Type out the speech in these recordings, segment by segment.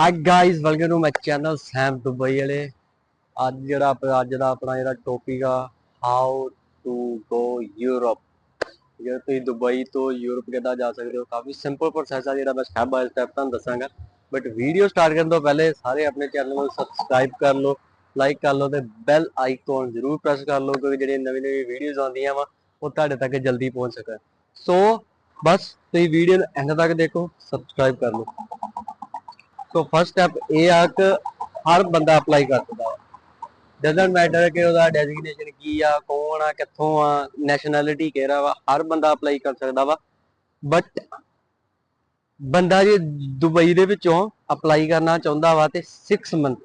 Hi guys welcome to my channel Sam Dubai ਵਾਲੇ। ਅੱਜ ਜਿਹੜਾ ਆਪ- ਅੱਜ ਦਾ ਆਪਣਾ ਜਿਹੜਾ ਟੌਪਿਕ ਆ ਹਾਊ ਟੂ ਗੋ ਯੂਰਪ ਜੇ ਤੁਸੀਂ ਦੁਬਈ ਤੋਂ ਯੂਰਪ ਕਿੱਦਾਂ ਜਾ ਸਕਦੇ ਹੋ, ਕਾਫੀ ਸਿੰਪਲ ਪ੍ਰੋਸੈਸ ਆ ਜਿਹੜਾ ਮੈਂ ਸਟੈਪ ਬਾਏ ਸਟੈਪ ਤੁਹਾਨੂੰ ਦੱਸਾਂਗਾ। ਬਟ ਵੀਡੀਓ ਸਟਾਰਟ ਕਰਨ ਤੋਂ ਪਹਿਲੇ ਸਾਰੇ ਆਪਣੇ ਚੈਨਲ ਨੂੰ ਸਬਸਕ੍ਰਾਈਬ ਕਰ ਲਓ ਲਾਈਕ ਕਰ ਲਓ ਤੇ ਬੈਲ ਆਈਕਨ ਜ਼ਰੂਰ ਪ੍ਰੈਸ ਕਰ ਲਓ, ਕਿਉਂਕਿ ਜਿਹੜੇ ਨਵੀਂ ਨਵੀਂ ਵੀਡੀਓਜ਼ ਆਉਂਦੀਆਂ ਵਾ, ਉਹ ਤੁਹਾਡੇ ਤੱਕ ਜਲਦੀ ਪਹੁੰਚ ਸਕਣ। ਸੋ ਬਸ ਤੁਸੀਂ ਵੀਡੀਓ ਨੂੰ ਐਂਡ ਤੱਕ ਦੇਖੋ ਸਬਸਕ੍ਰਾਈਬ ਕਰ ਲਓ। ਸੋ ਫਸਟ ਸਟੈਪ ਇਹ ਆ ਕਿ ਹਰ ਬੰਦਾ ਅਪਲਾਈ ਕਰ ਸਕਦਾ ਹੈ। ਡਸਨਟ ਮੈਟਰ ਕਿ ਉਹਦਾ ਡੈਜ਼ਿਗਨੇਸ਼ਨ ਕੀ ਆ, ਕੌਣ ਆ, ਕਿੱਥੋਂ ਆ ਨੈਸ਼ਨੈਲਿਟੀ ਕਿਹੜਾ ਵਾ, ਹਰ ਬੰਦਾ ਅਪਲਾਈ ਕਰ ਸਕਦਾ ਵਾ। ਬਟ ਬੰਦਾ ਜੇ ਦੁਬਈ ਦੇ ਵਿੱਚੋਂ ਅਪਲਾਈ ਕਰਨਾ ਚਾਹੁੰਦਾ ਵਾ ਤੇ 6 ਮੰਥ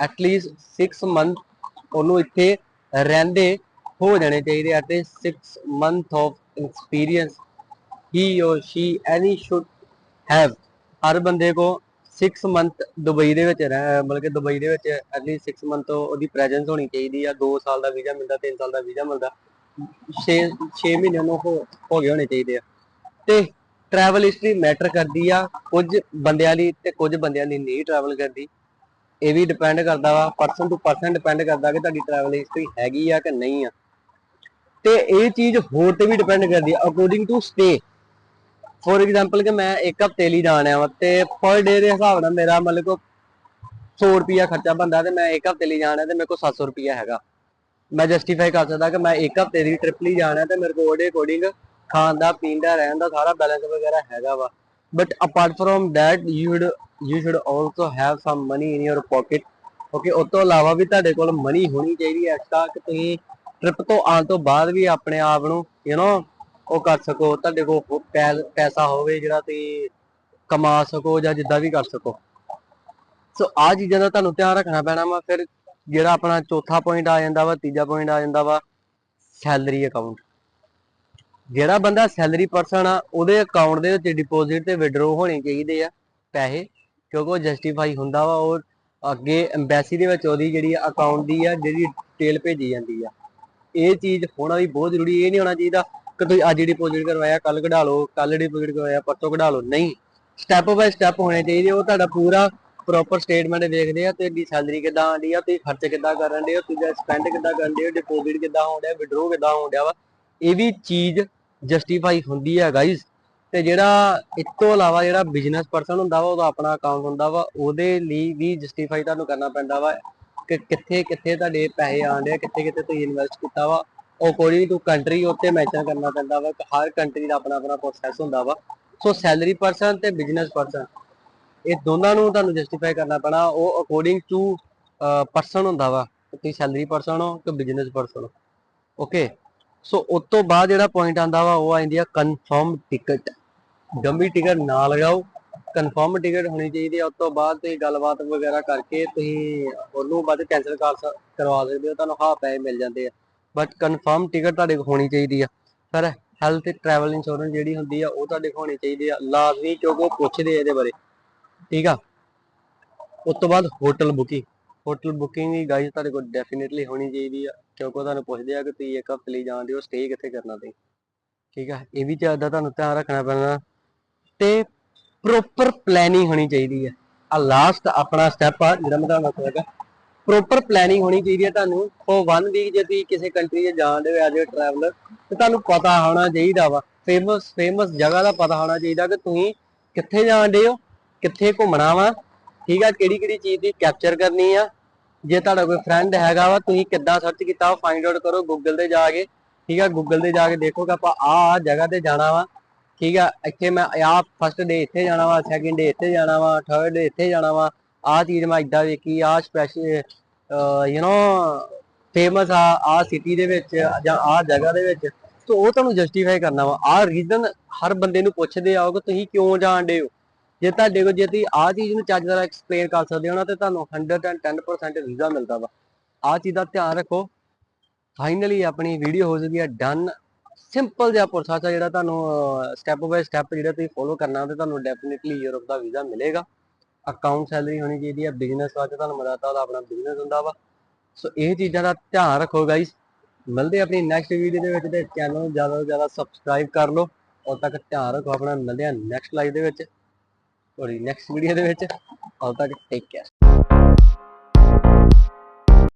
ਐਟਲੀਸਟ 6 ਮੰਥ ਉਹਨੂੰ ਇੱਥੇ ਰਹਿੰਦੇ ਹੋ ਜਾਣੇ ਚਾਹੀਦੇ ਆ 6 ਮੰਥ ਆਫ ਐਕਸਪੀਰੀਅੰਸ ਹੀ or she any should have ਹਰ ਬੰਦੇ ਕੋ 6 ਮੰਥ ਦੁਬਈ ਦੇ ਵਿੱਚ ਰਹਿ ਮਤਲਬ ਕਿ ਦੁਬਈ ਦੇ ਵਿੱਚ ਐਟਲੀਸਟ 6 ਮੰਥ ਤੋਂ ਉਹਦੀ ਪ੍ਰੈਜ਼ੈਂਸ ਹੋਣੀ ਚਾਹੀਦੀ ਆ 2 ਸਾਲ ਦਾ ਵੀਜ਼ਾ ਮਿਲਦਾ 3 ਸਾਲ ਦਾ ਵੀਜ਼ਾ ਮਿਲਦਾ 6 6 ਮਹੀਨਿਆਂ ਨੂੰ ਹੋ ਹੋ ਗਏ ਹੋਣੇ ਚਾਹੀਦੇ ਆ। ਤੇ ਟਰੈਵਲ ਹਿਸਟਰੀ ਮੈਟਰ ਕਰਦੀ ਆ, ਕੁਝ ਬੰਦਿਆਂ ਲਈ ਤੇ ਕੁਝ ਬੰਦਿਆਂ ਲਈ ਨਹੀਂ ਟਰੈਵਲ ਕਰਦੀ। ਇਹ ਵੀ ਡਿਪੈਂਡ ਕਰਦਾ ਵਾ ਪਰਸਨ ਟੂ ਪਰਸਨ ਡਿਪੈਂਡ ਕਰਦਾ ਕਿ ਤੁਹਾਡੀ ਟਰੈਵਲ ਹਿਸਟਰੀ ਹੈਗੀ ਆ ਕਿ ਨਹੀਂ ਆ। ਤੇ ਇਹ ਚੀਜ਼ ਹੋਰ ਤੇ ਵੀ ਡਿਪੈਂਡ ਕਰਦੀ ਆ according to stay for example ਕਿ ਮੈਂ ਇੱਕ ਹਫ਼ਤੇ ਲਈ ਜਾਣਾ ਵਾ ਤੇ ਪਰ ਡੇ ਦੇ ਹਿਸਾਬ ਨਾਲ ਮੇਰਾ ਮਤਲਬ ਕੋ 100 ਰੁਪਿਆ ਖਰਚਾ ਬੰਦਾ ਤੇ ਮੈਂ ਇੱਕ ਹਫ਼ਤੇ ਲਈ ਜਾਣਾ ਤੇ ਮੇਰੇ ਕੋਲ 700 ਰੁਪਿਆ ਹੈਗਾ। ਮੈਂ ਜਸਟੀਫਾਈ ਕਰ ਸਕਦਾ ਕਿ ਮੈਂ ਇੱਕ ਹਫ਼ਤੇ ਦੀ ਟ੍ਰਿਪ ਲਈ ਜਾਣਾ ਤੇ ਮੇਰੇ ਕੋਲ ਉਹਦੇ ਅਕੋਰਡਿੰਗ ਖਾਣ ਦਾ, ਪੀਣ ਦਾ, ਰਹਿਣ ਦਾ ਸਾਰਾ ਬੈਲੈਂਸ ਵਗੈਰਾ ਹੈਗਾ ਵਾ। But apart from that you should you should also have some money in your pocket okay ਉਸ ਤੋਂ ਇਲਾਵਾ ਵੀ ਤੁਹਾਡੇ ਕੋਲ ਮਨੀ ਹੋਣੀ ਚਾਹੀਦੀ ਹੈ ਐਕਸਟਰਾ ਕਿ ਤੁਸੀਂ ਟ੍ਰਿਪ ਤੋਂ ਆਉਣ ਤੋਂ ਬਾਅਦ ਵੀ ਆਪਣੇ ਆਪ ਨੂੰ ਯੂ نو ਉਹ ਕਰ ਸਕੋ, ਤੁਹਾਡੇ ਕੋਲ ਪੈ- ਪੈਸਾ ਹੋਵੇ ਜਿਹੜਾ ਤੁਸੀਂ ਕਮਾ ਸਕੋ ਜਾਂ ਜਿੱਦਾਂ ਵੀ ਕਰ ਸਕੋ। ਸੋ ਆ ਚੀਜ਼ਾਂ ਦਾ ਤੁਹਾਨੂੰ ਧਿਆਨ ਰੱਖਣਾ ਪੈਣਾ ਵਾ, ਫਿਰ ਜਿਹੜਾ ਆਪਣਾ ਚੌਥਾ ਪੁਆਇੰਟ ਆ ਜਾਂਦਾ ਵਾ, ਤੀਜਾ ਪੁਆਇੰਟ ਆ ਜਾਂਦਾ ਵਾ ਸੈਲਰੀ ਅਕਾਊਂਟ ਜਿਹੜਾ ਬੰਦਾ ਸੈਲਰੀ ਪਰਸਨ ਆ, ਉਹਦੇ ਅਕਾਊਂਟ ਦੇ ਵਿੱਚ ਡਿਪੋਜ਼ਿਟ ਤੇ ਵਿਡਰੋ ਹੋਣੇ ਚਾਹੀਦੇ ਆ ਪੈਸੇ, ਕਿਉਂਕਿ ਉਹ ਜਸਟੀਫਾਈ ਹੁੰਦਾ ਵਾ, ਉਹ ਅੱਗੇ ਐਮਬੈਸੀ ਦੇ ਵਿੱਚ ਉਹਦੀ ਜਿਹੜੀ ਅਕਾਊਂਟ ਦੀ ਆ, ਜਿਹੜੀ ਡਿਟੇਲ ਭੇਜੀ ਜਾਂਦੀ ਆ। ਇਹ ਚੀਜ਼ ਹੋਣਾ ਵੀ ਬਹੁਤ ਜ਼ਰੂਰੀ, ਇਹ ਨਹੀਂ ਹੋਣਾ ਚਾਹੀਦਾ ਕਿ ਤੁਸੀਂ ਅੱਜ ਡਿਪੋਜ਼ਿਟ ਕਰਵਾਇਆ ਕੱਲ ਕਢਾ ਲਓ ਕੱਲ ਡਿਪੋਜ਼ਿਟ ਕਰਵਾਇਆ, ਪਰਸੋਂ ਕਢਾ ਲਓ। ਨਹੀਂ ਸਟੈਪ ਬਾਈ ਸਟੈਪ ਹੋਣੇ ਚਾਹੀਦੇ ਉਹ ਤੁਹਾਡਾ ਪੂਰਾ ਪ੍ਰੋਪਰ ਸਟੇਟਮੈਂਟ ਦੇਖਦੇ ਆ ਤੁਹਾਡੀ ਸੈਲਰੀ ਕਿੱਦਾਂ ਆਉਂਦੀ ਆ ਤੁਸੀਂ ਖਰਚ ਕਿੱਦਾਂ ਕਰਨ ਦੇ ਹੋ ਤੁਸੀਂ ਸਪੈਂਡ ਕਿੱਦਾਂ ਕਰਨ ਹੋ ਡਿਪੋਜ਼ਿਟ ਕਿੱਦਾਂ ਹੋਣ ਵਿਡਰੋ ਕਿੱਦਾਂ ਹੋਣ ਵਾ। ਇਹ ਵੀ ਚੀਜ਼ ਜਸਟੀਫਾਈ ਹੁੰਦੀ ਹੈ ਗਾਇਸ ਤੇ ਜਿਹੜਾ ਇਸ ਤੋਂ ਇਲਾਵਾ ਜਿਹੜਾ ਬਿਜ਼ਨਸ ਪਰਸਨ ਹੁੰਦਾ ਵਾ, ਉਹਦਾ ਆਪਣਾ ਅਕਾਊਂਟ ਹੁੰਦਾ ਵਾ, ਉਹਦੇ ਲਈ ਵੀ ਜਸਟੀਫਾਈ ਤੁਹਾਨੂੰ ਕਰਨਾ ਪੈਂਦਾ ਵਾ ਕਿ ਕਿੱਥੇ ਕਿੱਥੇ ਤੁਹਾਡੇ ਪੈਸੇ ਆਉਂਦੇ ਆ ਕਿੱਥੇ ਕਿੱਥੇ ਤੁਸੀਂ ਇਨਵੈਸਟ ਕੀਤਾ ਵਾ। ਅਕੋਰਡਿੰਗ ਟੂ ਕੰਟਰੀ ਉੱਤੇ ਮੈਚਿੰਗ ਕਰਨਾ ਪੈਂਦਾ ਵਾ ਹਰ ਕੰਟਰੀ ਦਾ ਆਪਣਾ ਆਪਣਾ ਪ੍ਰੋਸੈਸ ਹੁੰਦਾ ਵਾ। ਸੋ ਸੈਲਰੀ ਪਰਸਨ ਤੇ ਬਿਜ਼ਨਸ ਪਰਸਨ ਇਹ ਦੋਨਾਂ ਨੂੰ ਤੁਹਾਨੂੰ ਜਸਟੀਫਾਈ ਕਰਨਾ ਪੈਣਾ। ਉਹ ਅਕੋਰਡਿੰਗ ਟੂ ਪਰਸਨ ਹੁੰਦਾ ਵਾ। ਤੁਸੀਂ ਸੈਲਰੀ ਪਰਸਨ ਹੋ ਕਿ ਬਿਜ਼ਨਸ ਪਰਸਨ ਹੋ। ਓਕੇ ਸੋ ਉਸ ਤੋਂ ਬਾਅਦ ਜਿਹੜਾ ਪੁਆਇੰਟ ਆਂਦਾ ਵਾ, ਉਹ ਆ ਆ ਕਨਫਰਮ ਟਿਕਟ ਡੰਮੀ ਟਿਕਟ ਨਾ ਲਗਾਓ। ਕਨਫਰਮ ਟਿਕਟ ਹੋਣੀ ਚਾਹੀਦੀ ਹੈ ਉਸ ਤੋਂ ਬਾਅਦ ਤੁਸੀਂ ਗੱਲਬਾਤ ਵਗੈਰਾ ਕਰਕੇ ਤੁਸੀਂ ਉਹਨੂੰ ਬਾਅਦ ਕੈਨਸਲ ਕਰ ਸਕ- ਕਰਵਾ ਸਕਦੇ ਹੋ। ਤੁਹਾਨੂੰ ਹਾਫ ਪੈਸੇ ਮਿਲ ਜਾਂਦੇ ਆ। ਬਟ ਕਨਫਰਮ ਟਿਕਟ ਤੁਹਾਡੇ ਕੋਲ ਹੋਣੀ ਚਾਹੀਦੀ ਆ। ਫਿਰ ਹੈਲਥ ਟਰੈਵਲ ਇੰਸ਼ੋਰੈਂਸ ਜਿਹੜੀ ਹੁੰਦੀ ਆ, ਉਹ ਤੁਹਾਡੇ ਕੋਲ ਹੋਣੀ ਚਾਹੀਦੀ ਆ। ਲਾਜ਼ਮੀ ਕਿਉਂਕਿ ਉਹ ਪੁੱਛਦੇ ਆ ਇਹਦੇ ਬਾਰੇ। ਠੀਕ ਆ? ਉਸ ਤੋਂ ਬਾਅਦ ਹੋਟਲ ਬੁਕਿੰਗ ਹੋਟਲ ਬੁਕਿੰਗ ਵੀ ਗਾਈਜ਼ ਤੁਹਾਡੇ ਕੋਲ ਡੈਫੀਨਿਟਲੀ ਹੋਣੀ ਚਾਹੀਦੀ ਆ। ਕਿਉਂਕਿ ਉਹ ਤੁਹਾਨੂੰ ਪੁੱਛਦੇ ਆ ਕਿ ਤੁਸੀਂ ਇੱਕ ਹਫ਼ਤੇ ਲਈ ਜਾਂਦੇ ਹੋ ਸਟੇ ਕਿੱਥੇ ਕਰਨਾ ਤੁਸੀਂ। ਠੀਕ ਆ? ਇਹ ਵੀ ਚੀਜ਼ ਤੁਹਾਨੂੰ ਧਿਆਨ ਰੱਖਣਾ ਪੈਣਾ। ਤੇ ਪ੍ਰੋਪਰ ਪਲੈਨਿੰਗ ਹੋਣੀ ਚਾਹੀਦੀ ਹੈ ਆ ਲਾਸਟ ਆਪਣਾ ਸਟੈਪ ਆ, ਜਿਹੜਾ ਮੈਂ ਤੁਹਾਨੂੰ ਦੱਸਿਆ ਪ੍ਰੋਪਰ ਪਲੈਨਿੰਗ ਹੋਣੀ ਚਾਹੀਦੀ ਹੈ ਤੁਹਾਨੂੰ। ਫੋਰ ਵਨ ਵੀਕ ਜੇ ਤੁਸੀਂ ਕਿਸੇ ਕੰਟਰੀ 'ਚ ਜਾਂਦੇ ਹੋ ਐਜ਼ ਅ ਟਰੈਵਲਰ ਤੇ ਤੁਹਾਨੂੰ ਪਤਾ ਹੋਣਾ ਚਾਹੀਦਾ ਵਾ। ਫੇਮਸ ਫੇਮਸ ਜਗ੍ਹਾ ਦਾ ਪਤਾ ਹੋਣਾ ਚਾਹੀਦਾ ਕਿ ਤੁਸੀਂ ਕਿੱਥੇ ਜਾਂਦੇ ਹੋ, ਕਿੱਥੇ ਘੁੰਮਣਾ ਵਾ, ਠੀਕ ਆ, ਕਿਹੜੀ ਕਿਹੜੀ ਚੀਜ਼ ਦੀ ਕੈਪਚਰ ਕਰਨੀ ਆ। ਜੇ ਤੁਹਾਡਾ ਕੋਈ ਫਰੈਂਡ ਹੈਗਾ ਵਾ, ਤੁਸੀਂ ਕਿੱਦਾਂ ਸਰਚ ਕੀਤਾ ਫਾਈਂਡ ਆਊਟ ਕਰੋ ਗੂਗਲ ਤੇ ਜਾ ਕੇ, ਠੀਕ ਆ ਗੂਗਲ ਤੇ ਜਾ ਕੇ ਦੇਖੋ ਕਿ ਆਪਾਂ ਆ ਜਗ੍ਹਾ ਤੇ ਜਾਣਾ ਵਾ, ਠੀਕ ਆ। ਇੱਥੇ ਮੈਂ ਆ ਫਸਟ ਡੇ ਇੱਥੇ ਜਾਣਾ ਵਾ ਸੈਕਿੰਡ ਡੇ ਇੱਥੇ ਜਾਣਾ ਵਾ ਥਰਡ ਡੇ ਇੱਥੇ ਜਾਣਾ ਵਾ। ਆਹ ਚੀਜ਼ ਮੈਂ ਇਦਾਂ ਵੇਖੀ ਆਹ ਸਪੈਸ਼ਲ ਯੂ نو ਫੇਮਸ ਆ ਆ ਸਿਟੀ ਦੇ ਵਿੱਚ ਜਾਂ ਆ ਜਗ੍ਹਾ ਦੇ ਵਿੱਚ ਸੋ ਉਹ ਤੁਹਾਨੂੰ ਜਸਟੀਫਾਈ ਕਰਨਾ ਵਾ। ਆ ਰੀਜ਼ਨ ਹਰ ਬੰਦੇ ਨੂੰ ਪੁੱਛਦੇ ਆਓ ਕਿ ਤੁਸੀਂ ਕਿਉਂ ਜਾਣਦੇ ਹੋ? ਜੇ ਤੁਹਾਡੇ ਕੋਲ, ਜੇ ਤੁਸੀਂ ਆ ਚੀਜ਼ ਨੂੰ ਚੱਜ ਨਾਲ ਐਕਸਪਲੇਨ ਕਰ ਸਕਦੇ ਹੋ ਨਾ, ਤੇ ਤੁਹਾਨੂੰ 110% ਵੀਜ਼ਾ ਮਿਲਦਾ ਵਾ। ਆ ਚੀਜ਼ ਦਾ ਧਿਆਨ ਰੱਖੋ। ਫਾਈਨਲੀ ਆਪਣੀ ਵੀਡੀਓ ਹੋ ਚੁੱਕੀ ਹੈ ਡਨ ਸਿੰਪਲ ਜਿਹਾ ਪ੍ਰੋਸੈਸ ਆ ਜਿਹੜਾ ਤੁਹਾਨੂੰ ਸਟੈਪ ਬਾਈ ਸਟੈਪ ਜਿਹੜਾ ਤੁਸੀਂ ਫੋਲੋ ਕਰਨਾ, ਤੇ ਤੁਹਾਨੂੰ ਡੈਫੀਨਿਟਲੀ ਯੂਰਪ ਦਾ ਵੀਜ਼ਾ ਮਿਲੇਗਾ। ਅਕਾਊਂਟ ਸੈਲਰੀ ਹੋਣੀ ਚਾਹੀਦੀ ਹੈ ਬਿਜ਼ਨਸ ਵਾਸਤੇ ਤੁਹਾਨੂੰ ਮਦਦ ਉਹਦਾ ਆਪਣਾ ਬਿਜ਼ਨਸ ਹੁੰਦਾ ਵਾ। ਸੋ ਇਹ ਚੀਜ਼ਾਂ ਦਾ ਧਿਆਨ ਰੱਖੋ ਗਾਇਸ ਮਿਲਦੇ ਆਪਣੀ ਨੈਕਸਟ ਵੀਡੀਓ ਦੇ ਵਿੱਚ ਤੇ ਚੈਨਲ ਨੂੰ ਜ਼ਿਆਦਾ ਤੋਂ ਜ਼ਿਆਦਾ ਸਬਸਕ੍ਰਾਈਬ ਕਰ ਲਓ। ਉਦੋਂ ਤੱਕ ਧਿਆਨ ਰੱਖੋ ਆਪਣਾ। ਮਿਲਦੇ ਆ ਨੈਕਸਟ ਲਾਈਵ ਦੇ ਵਿੱਚ ਤੁਹਾਡੀ ਨੈਕਸਟ ਵੀਡੀਓ ਦੇ ਵਿੱਚ। ਉਦੋਂ ਤੱਕ ਟੇਕ ਕੇਅਰ